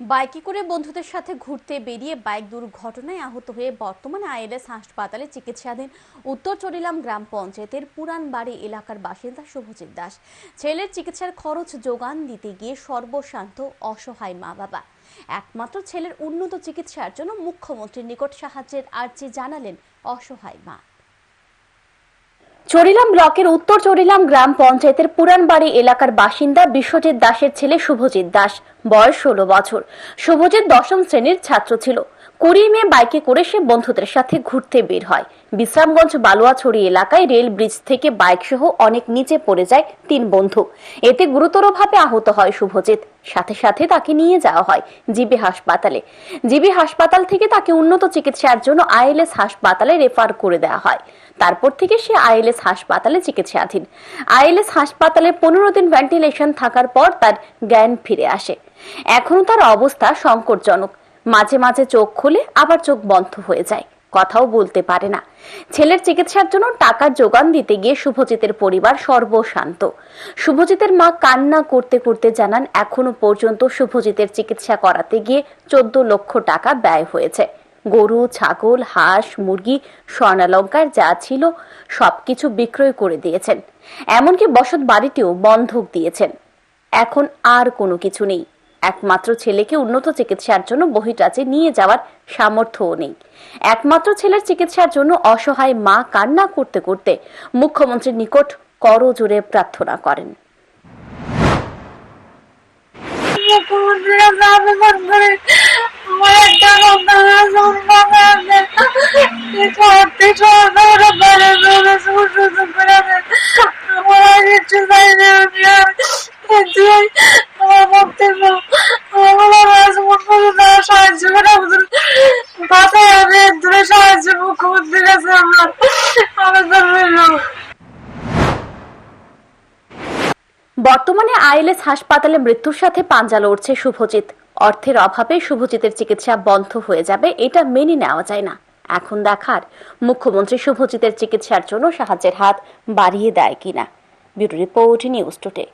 বাইকে করে বন্ধুদের সাথে ঘুরতে বেরিয়ে বাইক দুর্ঘটনায় আহত হয়ে বর্তমানে আইএলএস হাসপাতালে চিকিৎসাধীন উত্তর চরিলাম গ্রাম পঞ্চায়েতের পুরান বাড়ি এলাকার বাসিন্দা শুভজিৎ দাস। ছেলের চিকিৎসার খরচ যোগান দিতে গিয়ে সর্বশান্ত, অসহায় মা বাবা। একমাত্র ছেলের উন্নত চিকিৎসার জন্য মুখ্যমন্ত্রীর নিকট সাহায্যের আর্জি জানালেন অসহায় মা। চরিলাম ব্লকের উত্তর চরিলাম গ্রাম পঞ্চায়েতের পুরানবাড়ি এলাকার বাসিন্দা বিশ্বজিৎ দাসের ছেলে শুভজিৎ দাস, বয়স ষোলো বছর। শুভজিৎ দশম শ্রেণির ছাত্র ছিল। কুড়ি মে বাইকে করে সে বন্ধুদের সাথে ঘুরতে বের হয়। বিশ্রামগঞ্জ বালুয়াছড়ি এলাকায় রেল ব্রিজ থেকে বাইক সহ অনেক নিচে পড়ে যায় তিন বন্ধু। এতে গুরুতরভাবে আহত হয় শুভজিৎ। সাথে সাথে তাকে নিয়ে যাওয়া হয় জিবি হাসপাতালে। জিবি হাসপাতাল থেকে তাকে উন্নত চিকিৎসার জন্য আইএলএস হাসপাতালে রেফার করে দেওয়া হয়। তারপর থেকে সে আইএলএস হাসপাতালে চিকিৎসাধীন। আইএলএস হাসপাতালে পনেরো দিন ভেন্টিলেশন থাকার পর তার জ্ঞান ফিরে আসে। এখনও তার অবস্থা সংকটজনক। মাঝে মাঝে চোখ খুলে আবার চোখ বন্ধ হয়ে যায়। কথাও বলতে পারে না। ছেলের চিকিৎসার জন্য টাকার যোগান দিতে গিয়ে শুভজিতের পরিবার সর্বশান্ত। শুভজিতের মা কান্না করতে করতে জানান, এখনও পর্যন্ত শুভজিতের চিকিৎসা করাতে গিয়ে চোদ্দ লক্ষ টাকা ব্যয় হয়েছে। গরু, ছাগল, হাঁস, মুরগি, স্বর্ণালঙ্কার যা ছিল সবকিছু বিক্রয় করে দিয়েছেন। এমনকি বসত বাড়িটিও বন্ধক দিয়েছেন। এখন আর কোনো কিছু নেই। একমাত্র ছেলেকে উন্নত চিকিৎসার জন্য বহিরাজ্যে নিয়ে যাওয়ার সামর্থ্যও নেই। একমাত্র ছেলের চিকিৎসার জন্য অসহায় মা কান্না করতে করতে মুখ্যমন্ত্রীর নিকট করজোরে প্রার্থনা করেন। মুখ্যমন্ত্রীরা আমি দূরে সাহায্য মুখ্যমন্ত্রীর কাছে আমার আবেদন রইল বর্তমানে আইএলএস হাসপাতালে মৃত্যুর সাথে পাঞ্জা লড়ছে শুভজিৎ। অর্থের অভাবে শুভজিতের চিকিৎসা বন্ধ হয়ে যাবে, এটা মেনে নেওয়া যায় না। এখন দেখার, মুখ্যমন্ত্রী শুভজিতের চিকিৎসার জন্য সাহায্যের হাত বাড়িয়ে দেয় কিনা। Bureau report news today.